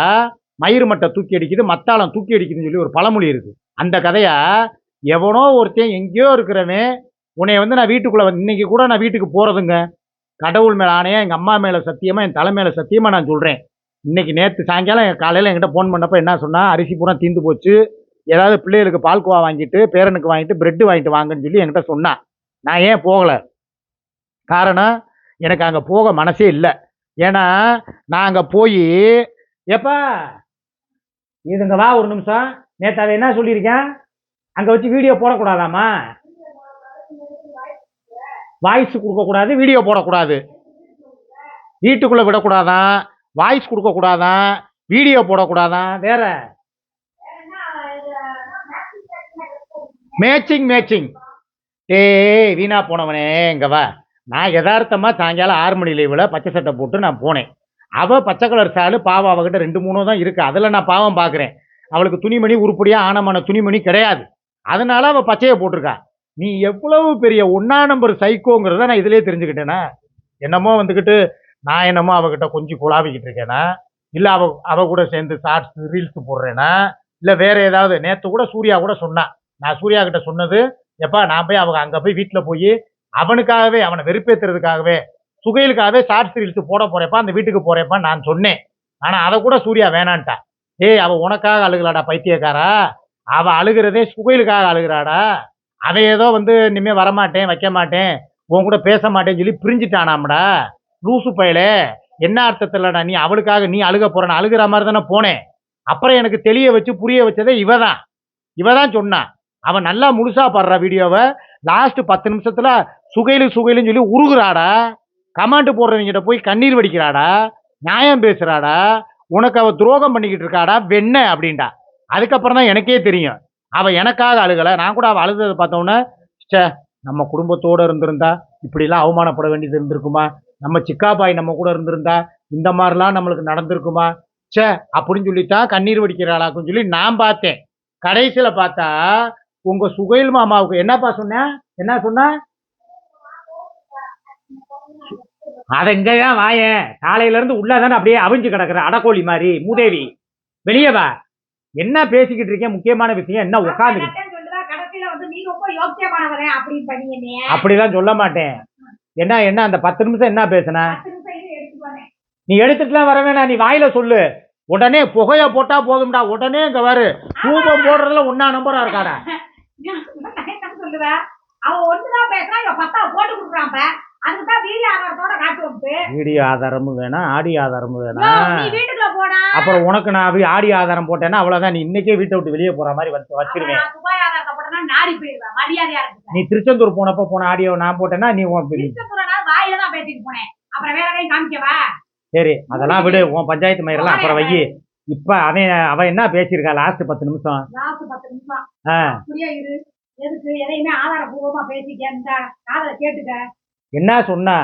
மயிறு மட்டை தூக்கி அடிக்குது மத்தாளம் தூக்கி அடிக்குதுன்னு சொல்லி ஒரு பழமொழி இருக்குது அந்த கதையா? எவனோ ஒருத்தன் எங்கேயோ இருக்கிறவன் உன்னை வந்து நான் வீட்டுக்குள்ளே வந்து இன்னைக்கு கூட நான் வீட்டுக்கு போகிறதுங்க கடவுள் மேலே ஆணையா எங்கள் அம்மா மேலே சத்தியமாக என் தலை மேலே சத்தியமாக நான் சொல்கிறேன் இன்னைக்கு நேற்று சாயங்காலம் காலையில் என்கிட்ட ஃபோன் பண்ணப்போ என்ன சொன்னா அரிசி பூரா தீந்து போச்சு. ஏதாவது பிள்ளைகளுக்கு பால்கோவா வாங்கிட்டு பேரனுக்கு வாங்கிட்டு பிரெட்டு வாங்கிட்டு வாங்கன்னு சொல்லி என்கிட்ட சொன்னான் நான் ஏன் போகலை? காரணம் எனக்கு அங்கே போக மனசே இல்லை. ஏன்னா நான் அங்கே போய் எப்பா இதுங்க வா ஒரு நிமிஷம். நேற்று அதை என்ன சொல்லியிருக்கேன் அங்கே வச்சு வீடியோ போடக்கூடாதாம்மா? வாய்ஸ் கொடுக்கக்கூடாது வீடியோ போடக்கூடாது. வீட்டுக்குள்ளே விடக்கூடாதான் வாய்ஸ் கொடுக்கக்கூடாதான் வீடியோ போடக்கூடாதான் வேற. மேட்சிங் மேட்சிங் ஏய் வீணா போனவனே இங்கே வா. நான் யதார்த்தமாக சாயங்காலம் ஆறு மணி லீவில் பச்சை சட்டை போட்டு நான் போனேன். அவள் பச்சை கலர் சாலு பாவம் அவகிட்ட ரெண்டு மூணு தான் இருக்குது அதில் நான் பாவம் பார்க்குறேன் அவளுக்கு துணிமணி உருப்படியாக ஆனமான துணிமணி கிடையாது. அதனால அவள் பச்சையை போட்டிருக்கா. நீ எவ்வளவு பெரிய ஒன்னா நம்பர் சைக்கோங்கிறத நான் இதுலயே தெரிஞ்சுக்கிட்டேனா? என்னமோ வந்துக்கிட்டு நான் என்னமோ அவகிட்ட கொஞ்சம் குழாவிக்கிட்டு இருக்கேனா? இல்லை அவ அவ கூட சேர்ந்து ஷார்ட்ஸ் ரீல்ஸ் போடுறேனா? இல்லை வேற ஏதாவது நேற்று கூட சூர்யா கூட சொன்னான் நான் சூர்யா கிட்ட சொன்னது எப்பா நான் போய் அவங்க அங்கே போய் வீட்டில் போய் அவனுக்காகவே அவனை வெறுப்பேற்றுறதுக்காகவே சுகைலுக்காகவே ஷார்ட்ஸ் ரீல்ஸ் போட போறேப்பா அந்த வீட்டுக்கு போறேப்பா நான் சொன்னேன். ஆனால் அதை கூட சூர்யா வேணான்ட்டா. ஏய் அவள் உனக்காக அழுகலாடா பைத்தியக்காரா? அவள் அழுகிறதே சுகையிலுக்காக அழுகிறாடா? அவன் ஏதோ வந்து இனிமே வரமாட்டேன் வைக்க மாட்டேன் உன் கூட பேச மாட்டேன்னு சொல்லி பிரிஞ்சுட்டானாம்டா. லூசு பயலே. என்ன அர்த்தத்தில்டா நீ? அவளுக்காக நீ அழுக போறேன்னு அழுகிற மாதிரி தானே போனேன். அப்புறம் எனக்கு தெளிய வச்சு புரிய வச்சதே இவ தான் இவ தான் சொன்னான் அவன் நல்லா முழுசா பாடுற வீடியோவை. லாஸ்ட் பத்து நிமிஷத்துல சுகையிலும் சுகையிலுன்னு சொல்லி உருகுறாடா. கமாண்ட் போடுறவங்கிட்ட போய் கண்ணீர் வடிக்கிறாடா. நியாயம் பேசுறாடா. உனக்கு அவ துரோகம் பண்ணிக்கிட்டு இருக்காடா வெண்ண அப்படின்டா. அதுக்கப்புறம் தான் எனக்கே தெரியும். அவள் எனக்காக அழுகலை. நான் கூட அவள் அழுததை பார்த்தோன்னே ச்சே நம்ம குடும்பத்தோடு இருந்திருந்தா இப்படிலாம் அவமானப்பட வேண்டியது இருந்திருக்குமா? நம்ம சிக்காபாய் நம்ம கூட இருந்திருந்தா இந்த மாதிரிலாம் நம்மளுக்கு நடந்திருக்குமா? ச்சே அப்படின்னு சொல்லித்தான் கண்ணீர் வடிக்கிறாளாக்குன்னு சொல்லி நான் பார்த்தேன். கடைசியில் பார்த்தா உங்கள் சுகைல் மாமாவுக்கு என்னப்பா சொன்னேன் என்ன சொன்ன? அதை இங்கே தான் வாயேன்? காலையிலேருந்து உள்ளே தானே அப்படியே அவிஞ்சு கிடக்குற அடக்கோழி மாதிரி மூதேவி. வெளியே வா. என்ன பேசிக்கிட்டு இருக்கேன் முக்கியமான விஷயம் என்ன? உட்காந்து. அப்படிலாம் சொல்ல மாட்டேன். என்ன என்ன அந்த பத்து நிமிஷம் என்ன பேசுன. நீ எடுத்துட்டுலாம் வர வேணாம் நீ வாயில சொல்லு. உடனே புகைய போட்டா போதும்டா உடனே இங்க வரு. தூபம் போடுறதுல ஒன்னா நம்பரா இருக்காடா? அவன் ஒண்ணுதான் பேசுறான், இவன் பத்தாவை போட்டு கொடுக்குறான் இப்ப. அதுக்குதான் வீடியோ ஆதாரத்தோட காட்டு வந்து. வீடியோ ஆதாரமும் வேணாம் ஆடியோ ஆதாரமும் வேணாம் நீ வீட்டுக்குள்ள போடா. அப்புறம் உனக்கு நான் போய் ஆடியோ ஆதாரம் போட்டேன்னா அவ்வளவுதான் நீ இன்னைக்கே வீட்டை விட்டு வெளியே போற மாதிரி வந்து வச்சிருவேன் நான் துபாய் ஆதாரத்தை போட்டேன்னா நாடி போயிடுவேன். மரியாதையா இருக்கு. நீ திருச்செந்தூர் போனப்ப போன ஆடியோ நான் போட்டேன்னா நீ உன் திருச்செந்தூர்னா வாயில தான் பேசிட்டு போனேன். அப்புறம் வேற எதையும் காமிக்கவா? சரி அதெல்லாம் விடு உன் பஞ்சாயத்து மயிரெல்லாம் அப்புறம் வை இப்ப அவன் அவன் என்ன பேசியிருக்கா லாஸ்ட் பத்து நிமிஷம் last பத்து நிமிஷம். எதுக்கு? எதையுமே ஆதாரபூர்வமா பேசிக்க இந்த காதல கேட்டுக்க. என்ன சொன்னா?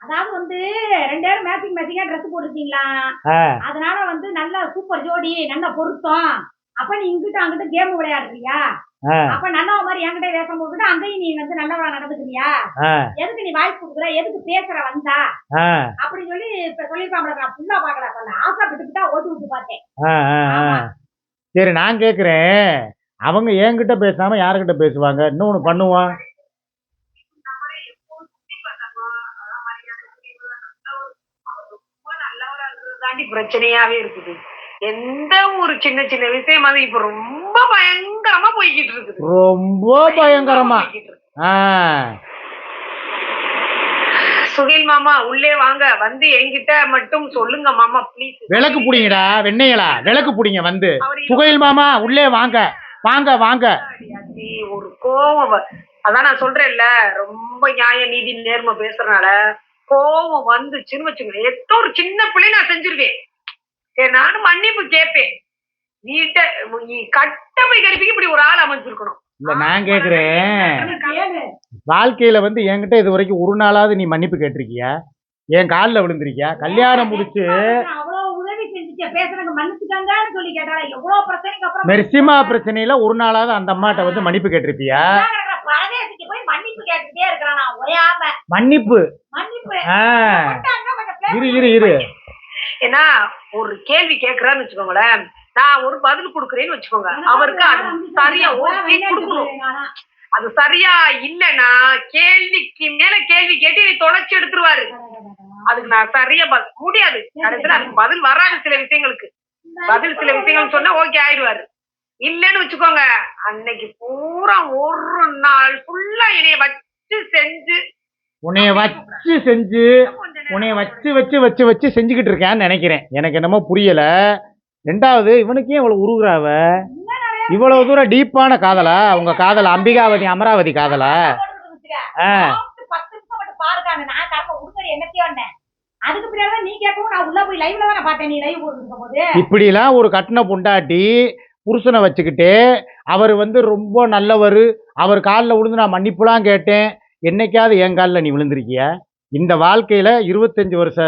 அதாவது வந்து ரெண்டு பேரும் மேட்சிங் மேட்சிங்கா ட்ரெஸ் போட்டிருக்கீங்களா? அதனால வந்து நல்ல சூப்பர் ஜோடி நல்ல பொருத்தம். அப்ப நீ இங்கிட்ட அங்கிட்ட கேம் விளையாடுறியா? அப்ப நல்லவ மாதிரி என்கிட்ட வேஷம் போட்டுட்டு அங்கேயும் நீ வந்து நல்லவளா நடந்துக்கிறியா? எதுக்கு நீ வாய்ஸ் கொடுக்குற? எதுக்கு பேசுற வந்தா? ஆ, அப்படி சொல்லி இப்ப சொல்லிருப்பாங்களா நான் ஃபுல்லா பாக்கல தான் ஓட்டு விட்டு பார்த்தேன். சரி நான் கேக்குறேன். அவங்க என்கிட்ட பேசாம யாருக்கிட்ட பேசுவாங்க? இன்னொன்னு பண்ணுவான் பிரச்சனையாவே இருக்குது. எந்த ஒரு சின்ன சின்ன விஷயமாவது இப்ப ரொம்ப பயங்கரமா போய்கிட்டு இருக்குது. ரொம்ப பயங்கரமா இருக்கு. சுகில் மாமா உள்ளே வாங்க. வந்து என்கிட்ட மட்டும் சொல்லுங்க மாமா ப்ளீஸ் விளக்கு புடிங்கடா வெண்ணையலா விளக்கு புடிங்க வந்து. புகையில் மாமா உள்ளே வாங்க. வாங்க வாங்க. ஒரு கோவம். வ- அதான் நான் சொல்றேன்ல ரொம்ப நியாய நீதி நேர்மை பேசுறதுனால கோவம் வந்துச்சுன்னு வச்சுக்கோங்க. ஏதோ ஒரு சின்ன பிள்ளை நான் செஞ்சிருவேன். சரி நானும் மன்னிப்பு கேட்பேன். வீட்டை நீ கட்டமை கருப்பிக்கு இப்படி ஒரு ஆள் அமைஞ்சிருக்கணும். இல்ல நான் கேக்குறேன். வாழ்க்கையில வந்து என்கிட்ட இது வரைக்கும் ஒரு நாளாவது நீ மன்னிப்பு கேட்டிருக்கியா? என் காலில் விழுந்திருக்கியா? கல்யாணம் முடிச்சு மெர்சிமா பிரச்சனையில ஒரு நாளாவது அந்த அம்மாட்ட வந்து மன்னிப்பு கேட்டிருப்பியா? மன்னிப்பு இரு இரு இரு. ஏன்னா ஒரு கேள்வி கேக்குறான்னு வச்சுக்கோங்களேன். நான் ஒரு பதில் கொடுக்குறேன்னு வச்சுக்கோங்க. அவருக்கு அது சரியா ஓகே கொடுக்கணும். அது சரியா இல்லைன்னா கேள்விக்கு மேல கேள்வி கேட்டு தொலைச்சு எடுத்துருவாரு. அதுக்கு நான் சரியா பதில் முடியாது. கடைசியில அதுக்கு பதில் வராது சில விஷயங்களுக்கு. பதில் சில விஷயங்கள் சொன்னா ஓகே ஆயிடுவாரு. இல்லைன்னு வச்சுக்கோங்க அன்னைக்கு பூரா ஒரு நாள் ஃபுல்லா என்னைய வச்சு செஞ்சு உன்னைய வச்சு செஞ்சு உன்னைய வச்சு வச்சு வச்சு வச்சு செஞ்சுக்கிட்டு இருக்கேன்னு நினைக்கிறேன். எனக்கு என்னமோ புரியல. ரெண்டாவது இவனுக்கு இவ்வளவு உருகுறாவ இவ்வளவு தூரம் டீப்பான காதலா? உங்க காதல் அம்பிகாவதி அமராவதி காதலா? ஆ. பாருக்காங்க நான் கரம்ப உடுக்கடி என்னத்தையும் வந்தேன். அதுக்கு பின்னாடி நீ கேட்கவும் நான் உள்ள போய் லைவ்ல வேற பார்த்தேன் நீ லைவ் போட்டுருக்கும் போது. இப்படிலாம் ஒரு கட்டின பொண்டாட்டி புருஷனை வச்சுக்கிட்டு அவர் வந்து ரொம்ப நல்லவர் அவர் காலில் விழுந்து நான் மன்னிப்புலாம் கேட்டேன். என்னைக்காவது என் காலில் நீ விழுந்திருக்கிய? இந்த வாழ்க்கையில் இருபத்தஞ்சி வருஷ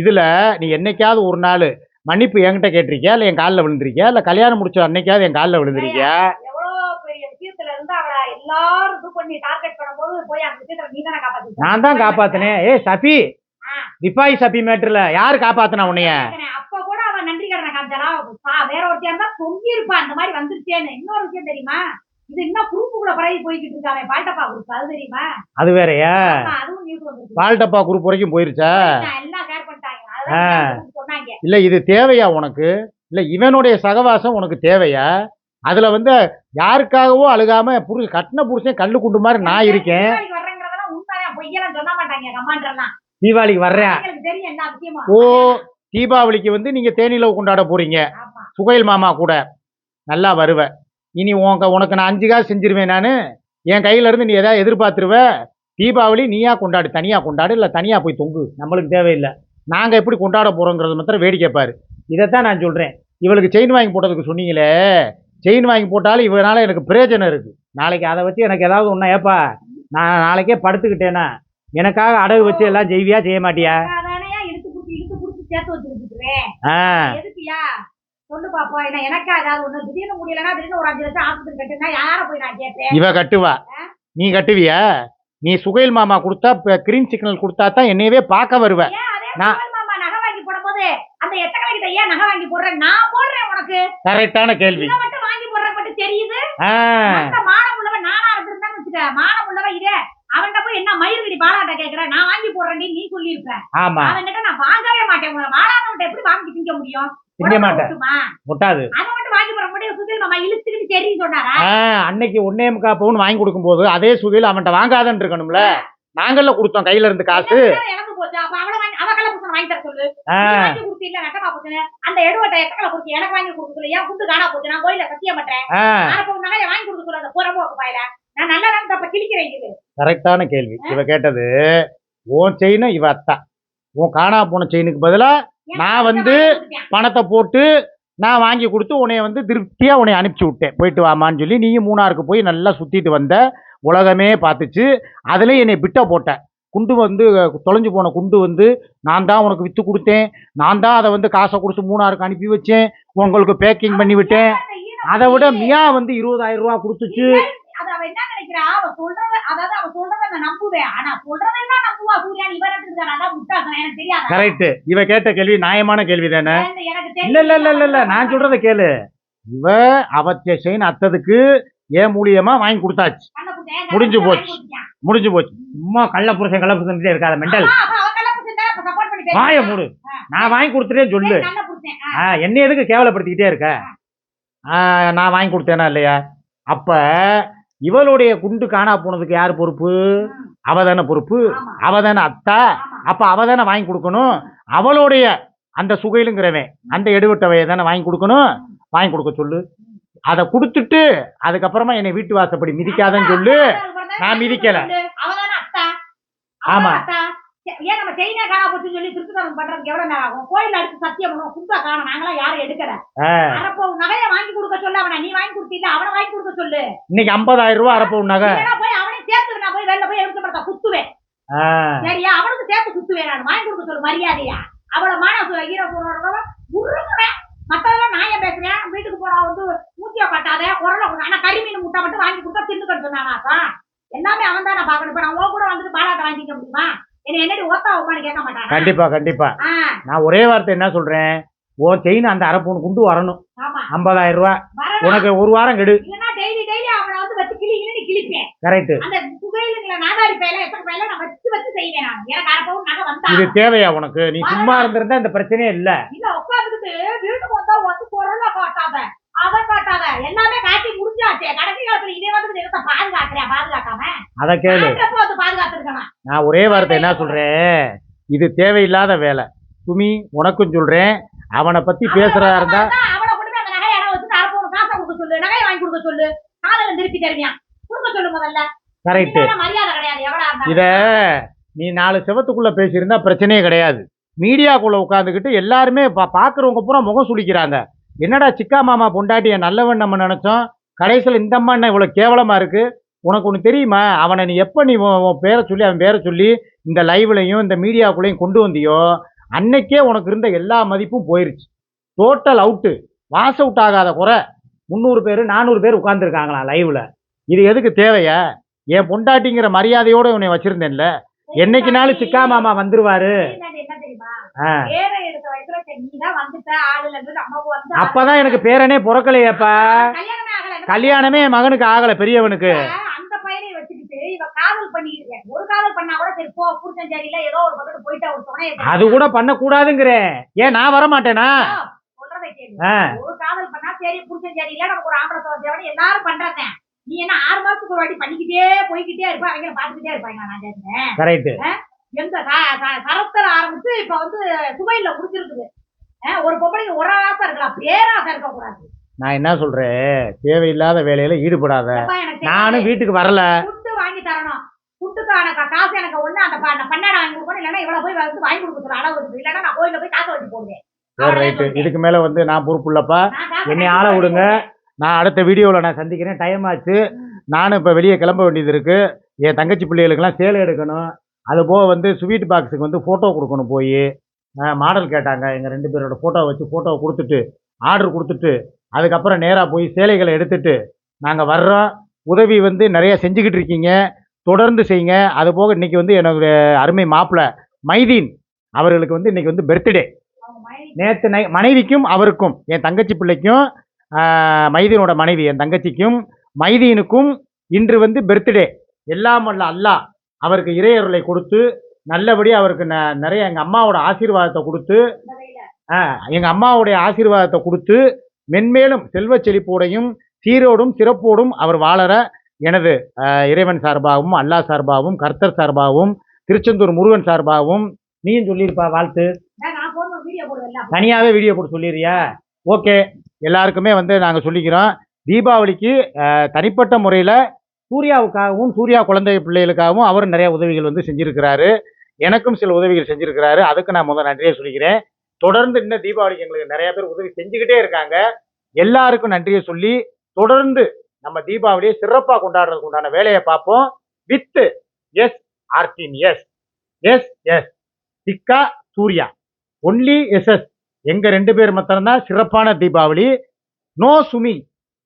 இதில் நீ என்னைக்காவது ஒரு நாள் மன்னிப்பு என்கிட்ட கேட்டிருக்கியா? இல்லை என் காலில் விழுந்திருக்கியா? இல்லை கல்யாணம் முடிச்ச அன்னைக்காவது என் காலில் விழுந்திருக்கியா எவ்வளவு பெரிய விஷயத்துல இருந்து அவளை எல்லாரும் இது பண்ணி டார்கெட் பண்ணும்போது போய் அந்த விஷயத்துல நீ தானே காப்பாத்தி நான் தான் காப்பாத்தினேன். ஏ சபி. விப்பாய் சபி மேட்டர்ல யாரு காப்பாத்தினா உன்னைய? அப்ப கூட அவன் நன்றி கடனை காமிச்சாலா பா, வேற ஒருத்தையா இருந்தா தொங்கி இருப்பா அந்த மாதிரி வந்துருச்சேன்னு. இன்னொரு விஷயம் தெரியுமா? இது இன்னும் குரூப்புக்குள்ள பரவி போய்கிட்டு இருக்காங்க பால்டப்பா குரூப் அது தெரியுமா? அது வேறயா? ஆமா, அதுவும் நியூஸ் வந்துருக்கு பால்டப்பா குரூப் வரைக்கும் போயிருச்சா? எல்லாம் கேர் பண்ணிட்டாங்க. சொன்னாங்க? இல்ல இது தேவையா உனக்கு? இல்ல இவனுடைய சகவாசம் உனக்கு தேவையா? அதுல வந்து யாருக்காகவோ அழுகாம புருஷ கட்டின புருஷன் கல்லு குண்டு மாதிரி நான் இருக்கேன். தீபாவளிக்கு வர்றேன். ஓ தீபாவளிக்கு வந்து நீங்க தேனிலவு கொண்டாட போறீங்க. சுகைல் மாமா கூட. நல்லா வருவ. இனி உங்க உனக்கு நான் அஞ்சு காசு செஞ்சிருவேன் நான். என் கையில இருந்து நீ எதாவது எதிர்பார்த்துருவ. தீபாவளி நீயா கொண்டாடு. தனியா கொண்டாடு. இல்ல தனியா போய் தொங்கு. நம்மளுக்கு தேவையில்லை. நாங்க எப்படி கொண்டாட போறோங்கிறது மாத்திரம் வேடிக்கை பாரு. இதைத்தான் நான் சொல்றேன். இவளுக்கு செயின் வாங்கி போட்டதுக்கு சொன்னீங்களே. செயின் வாங்கி போட்டாலும் இவனால எனக்கு பிரயோஜனம் இருக்கு. நாளைக்கு அதை வச்சு எனக்கு ஏதாவது ஒன்றா ஏப்பா நான் நாளைக்கே படுத்துக்கிட்டேனா எனக்காக அடகு வச்சு எல்லாம் செய்வியா செய்ய மாட்டியா? ஆ. இவ கட்டுவா. நீ கட்டுவியா? நீ சுகைல் மாமா கொடுத்தா கிரீன் சிக்னல் கொடுத்தா தான் என்னையவே பார்க்க வருவ. ஏன் அதே நான்- அந்த எத்தனை கிட்ட ஏன் நகை வாங்கி போடுறேன்? நான் போடுறேன் உனக்கு. கரெக்டான கேள்வி. இதை மட்டும் வாங்கி போடுற மட்டும் தெரியுது? அந்த மானம் உள்ளவன் நானா இருந்திருந்தேன்னு வச்சுக்க. மானம் உள்ளவன் இதே. அவன்கிட்ட போய் என்ன மயிர்கடி பாலாட்ட கேக்குறேன் நான் வாங்கி போடுறேன் நீ சொல்லியிருப்ப. ஆமா. அவன்கிட்ட நான் வாங்கவே மாட்டேன். உங்களை வாழாதவன்ட்ட எப்படி வாங்கி திங்க முடியும்? திங்க மாட்டேன்? முட்டாது. அதை மட்டும் வாங்கி போற முடியும். சுதில் மாமா இழுத்துக்கிட்டு சரின்னு சொன்னாரா? அன்னைக்கு ஒன்னே முக்கா பவுன் வாங்கி கொடுக்கும்போது அதே சுகையில் அவன்கிட்ட வாங்காதன்னு இருக்கணும்ல. நாங்கள்ல கொடுத்தோம் கையில இருந்து காசு. இழந்து போச்சு அப்ப அவளை வாங்கி அவ கள்ள புத்தகம் வாங்கி தர சொல்லு. ஆ. நீ வாங்கி கொடுத்தீல்ல நட்டமா போச்சு அந்த எடுவட்டை எத்தனை கொடுத்து எனக்கு வாங்கி கொடுக்க சொல்லு. ஏன் குண்டு காணா போச்சு நான் கோயில சத்தியம் பண்றேன் ஆ. அரை நகையை வாங்கி கொடுக்க சொல்லு அந்த புறம்போக்கு பாயில நான் நல்லா தான் தப்ப கிழிக்கிறேன் இது கரெக்டான கேள்வி. இவ கேட்டது உன் செயின் இவ அத்தா. உன் காணா போன செயினுக்கு பதிலா நான் வந்து பணத்தை போட்டு நான் வாங்கி கொடுத்து உன்னைய வந்து திருப்தியாக உன்னை அனுப்பிச்சி விட்டேன். போயிட்டு வாமான்னு சொல்லி நீயும் மூணாருக்கு போய் நல்லா சுற்றிட்டு வந்த உலகமே பார்த்துச்சு. அதுலேயும் என்னை பிட்ட போட்ட. குண்டு வந்து தொலைஞ்சு போன குண்டு வந்து நான் தான் உனக்கு விற்று கொடுத்தேன். நான் தான் அதை வந்து காசை கொடுத்து மூணாருக்கு அனுப்பி வச்சேன். உங்களுக்கு பேக்கிங் பண்ணி விட்டேன். அதை விட மியா வந்து இருபதாயிரம் ரூபா கொடுத்துச்சு. கரெக்ட் இவ கேட்ட கேள்வி நியாயமான கேள்வி தானே? இல்ல இல்ல இல்ல இல்ல இல்ல நான் சொல்றத கேளு. இவ அவ செயின் அத்ததுக்கு ஏன் மூலியமா வாங்கி கொடுத்தாச்சு. முடிஞ்சு போச்சு. முடிஞ்சு போச்சு. சும்மா கள்ள புருஷன் கள்ள புருஷன் இருக்காத மெண்டல் வாய மூடு. நான் வாங்கி கொடுத்துட்டேன்னு சொல்லு. என்னை எதுக்கு கேவலப்படுத்திக்கிட்டே இருக்க? நான் வாங்கி கொடுத்தேனா இல்லையா? அப்ப இவளுடைய குண்டு காணா போனதுக்கு யார் பொறுப்பு? அவ தானே பொறுப்பு. அவ தானே அத்தா. அப்ப அவ தானே வாங்கி கொடுக்கணும். அவளுடைய அந்த சுகையிலுங்கிறவன் அந்த எடுவட்டவையை தானே வாங்கி கொடுக்கணும். வாங்கி கொடுக்க சொல்லு. அதை கொடுத்துட்டு அதுக்கப்புறமா என்னை வீட்டு வாசப்படி மிதிக்காதன்னு சொல்லு நான் மிதிக்கல. ஆமா. ஏன் நம்ம செயினே காணா போச்சுன்னு சொல்லி பண்றதுக்கு எவ்வளவு நேரம் ஆகும் கோயில் அடுத்து சத்தியம் பண்ணுவோம் காணும் நாங்களாம் யாரும் எடுக்கல அரப்போ நகைய வாங்கி கொடுக்க சொல்லு அவனை நீ வாங்கி கொடுத்தீங்க அவனை வாங்கி கொடுக்க சொல்லு இன்னைக்கு ஐம்பதாயிரம் ரூபா அரப்ப நகை போய் அவனையும் சேர்த்து நான் போய் வெளில போய் எடுத்து படத்தா குத்துவேன் சரியா அவனுக்கு சேர்த்து குத்துவேன் நான் வாங்கி கொடுக்க சொல்லு மரியாதையா அவள மான ஈர உருமுறேன் மத்ததெல்லாம் நான் ஏன் பேசுறேன்? வீட்டுக்கு போனா வந்து மூச்சிய கட்டாத குரல ஆனா கறிமீன் முட்டை மட்டும் வாங்கி கொடுத்தா தின்னுக்கன்னு சொன்னானாக்கா எல்லாமே அவன் தான் நான் பாக்கணும் இப்ப நான் உன் கூட வந்துட்டு பாலாட்ட வாங்கிக்க முடியுமா? என்ன என்னடி ஓத்தா உட்காந்து கேட்க மாட்டானா? கண்டிப்பா கண்டிப்பா. நான் ஒரே வார்த்தை என்ன சொல்றேன்? உன் செயின் அந்த அரப்பூன் குண்டு வரணும். ஐம்பதாயிரம் ரூபா வரணும். உனக்கு ஒரு வாரம் கெடு. டெய்லி டெய்லி அவனை வந்து வச்சு கிளி கரெக்ட் இது தேவையா உனக்கு? நீ சும்மா இருந்திருந்தா இந்த பிரச்சனையே இல்ல. இல்ல உட்காந்துக்கிட்டு வீட்டுக்கு வந்தா வந்து பொருளை காட்டாத. அதை காட்டாத. எல்லாமே காட்டி முடிஞ்சாச்சே. கடைசி காலத்துல இதே வந்து இடத்த பாதுகாக்கிறியா பாதுகாக்காம. அத கேளு. வந்து பாதுகாத்துருக்கணும். நான் ஒரே வார்த்தை என்ன சொல்றேன்? இது தேவையில்லாத வேலை. சுமி உனக்கும் சொல்றேன். அவனை பத்தி பேசுறதா இருந்தா அவளை கொண்டு போய் அந்த நகை இடம் வச்சு அரப்போம் காசை கொடுக்க சொல்லு. நகையை வாங்கி கொடுக்க சொல்லு. காதல திருப்பி தருவியான் கரெக்ட் இத நீ நாலு செவத்துக்குள்ள பேசியிருந்தா பிரச்சனையே கிடையாது. மீடியாக்குள்ள உட்காந்துக்கிட்டு எல்லாருமே பாக்குறவங்க பூரா முகம் சுளிக்கிறாங்க. என்னடா சிக்கா மாமா பொண்டாட்டிய நல்லவன் நம்ம நினைச்சோம். கடைசியில் இந்த அம்மா என்ன இவ்வளவு கேவலமா இருக்கு? உனக்கு ஒன்று தெரியுமா? அவனை நீ எப்போ நீ பேரை சொல்லி அவன் பேரை சொல்லி இந்த லைவ்லையும் இந்த மீடியாக்குள்ளேயும் கொண்டு வந்தியோ? அன்னைக்கே உனக்கு இருந்த எல்லா மதிப்பும் போயிருச்சு. டோட்டல் அவுட்டு வாஸ் அவுட் ஆகாத குறை. முந்நூறு பேர் நானூறு பேர் உட்காந்துருக்காங்களாம் லைவ்ல. இது எதுக்கு தேவையா? என் பொண்டாட்டிங்கிற மரியாதையோட உன்னை வச்சிருந்தேன்ல. என்னைக்குனாலும் சிக்கா மாமா வந்துருவாரு? சரி அப்பதான் எனக்கு பேரனே பிறக்கலையேப்பா. கல்யாணமே என் மகனுக்கு ஆகல பெரியவனுக்கு. சரி அது கூட பண்ண கூடாதுங்கிறேன் ஏன் நான் வர மாட்டேனா. ஒரு காதல் பண்ணா சரி புருஷன் சரியில்ல நமக்கு ஒரு ஆம்பளை எல்லாரும் பண்றதே நீ என்ன ஆறு மாசத்துக்கு ஒரு வாட்டி பண்ணிக்கிட்டே போய்கிட்டே இருப்ப? அவங்க பாத்துக்கிட்டே இருப்பாங்க நான் கரெக்ட் ச- ச- சரத்துல ஆரம்பிச்சு இப்ப வந்து சுவையில முடிச்சிருக்குது. ஒரு பொம்பளைக்கு ஒரு ஆசை இருக்கலாம் பேராசை இருக்க கூடாது நான் என்ன சொல்றேன்? தேவையில்லாத வேலையில ஈடுபடாத. நானும் வீட்டுக்கு வரல. ஃபுட்டு வாங்கி தரணும். ஃபுட்டுக்கான காசு எனக்கு ஒண்ணு அந்த ப- அந்த பன்னாடை வாங்கி கொடுக்கணும். இல்லைன்னா இவ்வளவு போய் வந்து வாங்கி கொடுக்குற அளவு இருக்குது. இல்லைன்னா நான் கோயில போய் காசை வச்சு போடுவேன். இதுக்கு மேல வந்து நான் பொறுப்பு இல்லப்பா என்னை ஆள விடுங்க. நான் அடுத்த வீடியோவில் நான் சந்திக்கிறேன். டைம் ஆச்சு. நானும் இப்போ வெளியே கிளம்ப வேண்டியது இருக்கு. என் தங்கச்சி பிள்ளைகளுக்கெல்லாம் சேலை எடுக்கணும். அது போக வந்து ஸ்வீட் பாக்ஸுக்கு வந்து ஃபோட்டோ கொடுக்கணும் போய். மாடல் கேட்டாங்க. எங்கள் ரெண்டு பேரோட ஃபோட்டோ வச்சு ஃபோட்டோவை கொடுத்துட்டு ஆர்டர் கொடுத்துட்டு அதுக்கப்புறம் நேராக போய் சேலைகளை எடுத்துட்டு நாங்கள் வர்றோம். உதவி வந்து நிறைய செஞ்சுக்கிட்டு இருக்கீங்க. தொடர்ந்து செய்யுங்க. அது போக இன்னைக்கு வந்து என்னுடைய அருமை மாப்பிள்ளை மைதீன் அவர்களுக்கு வந்து இன்னைக்கு வந்து பர்த்டே நேற்று நை மனைவிக்கும் அவருக்கும் என் தங்கச்சி பிள்ளைக்கும் மைதீனோட மனைவி என் தங்கச்சிக்கும் மைதீனுக்கும் இன்று வந்து பர்த்டே எல்லாம் வல்ல அல்லாஹ் அவருக்கு இறையருளை கொடுத்து நல்லபடியாக அவருக்கு ந நிறைய எங்கள் அம்மாவோட ஆசீர்வாதத்தை கொடுத்து. எங்கள் அம்மாவுடைய ஆசீர்வாதத்தை கொடுத்து மென்மேலும் செல்வ செழிப்போடையும் சீரோடும் சிறப்போடும் அவர் வாழற எனது இறைவன் சார்பாகவும் அல்லாஹ் சார்பாகவும் கர்த்தர் சார்பாகவும் திருச்செந்தூர் முருகன் சார்பாகவும். நீயும் சொல்லியிருப்பா வாழ்த்து. தனியாகவே வீடியோ போட்டு சொல்லிடுறியா? ஓகே. எல்லாருக்குமே வந்து நாங்கள் சொல்லிக்கிறோம். தீபாவளிக்கு தனிப்பட்ட முறையில் சூர்யாவுக்காகவும் சூர்யா குழந்தை பிள்ளைகளுக்காகவும் அவர் நிறைய உதவிகள் வந்து செஞ்சுருக்கிறாரு. எனக்கும் சில உதவிகள் செஞ்சுருக்கிறாரு. அதுக்கு நான் முதல் நன்றியை சொல்லிக்கிறேன். தொடர்ந்து இன்னும் தீபாவளிக்கு எங்களுக்கு நிறைய பேர் உதவி செஞ்சுக்கிட்டே இருக்காங்க. எல்லாருக்கும் நன்றியை சொல்லி தொடர்ந்து நம்ம தீபாவளியை சிறப்பாக கொண்டாடுறதுக்கு உண்டான வேலையை பார்ப்போம். With S ஆர்டின் S. S S. Chikka Surya. Only SS எங்க ரெண்டு பேர் மாத்திரம்தான் சிறப்பான Deepavali. No Sumi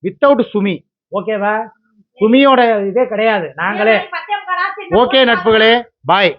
without Sumi. ஓகேவா சுமியோட இதே கிடையாது. நாங்களே. ஓகே நட்புகளே. பாய்